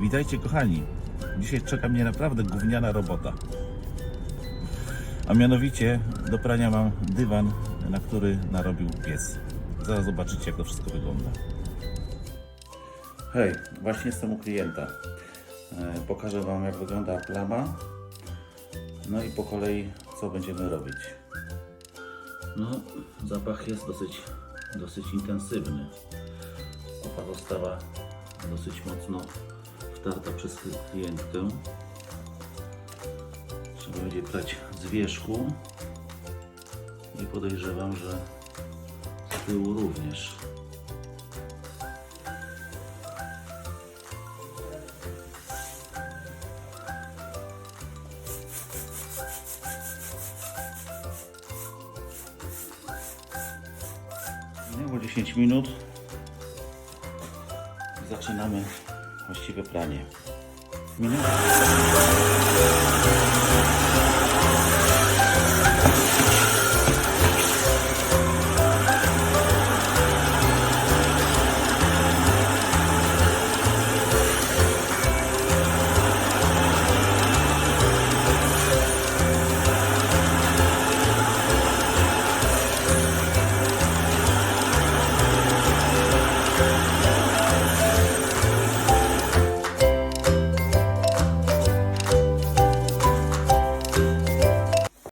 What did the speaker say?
Witajcie kochani. Dzisiaj czeka mnie naprawdę gówniana robota. A mianowicie do prania mam dywan, na który narobił pies. Zaraz zobaczycie jak to wszystko wygląda. Hej, właśnie jestem u klienta. E, Pokażę Wam jak wygląda plama. No i po kolei co będziemy robić. No, zapach jest dosyć, dosyć intensywny. Opa została dosyć mocno wtarta przez klientkę. Trzeba będzie prać z wierzchu i podejrzewam, że z tyłu również. Minęło 10 minut. Zaczynamy właściwe pranie. Minęło.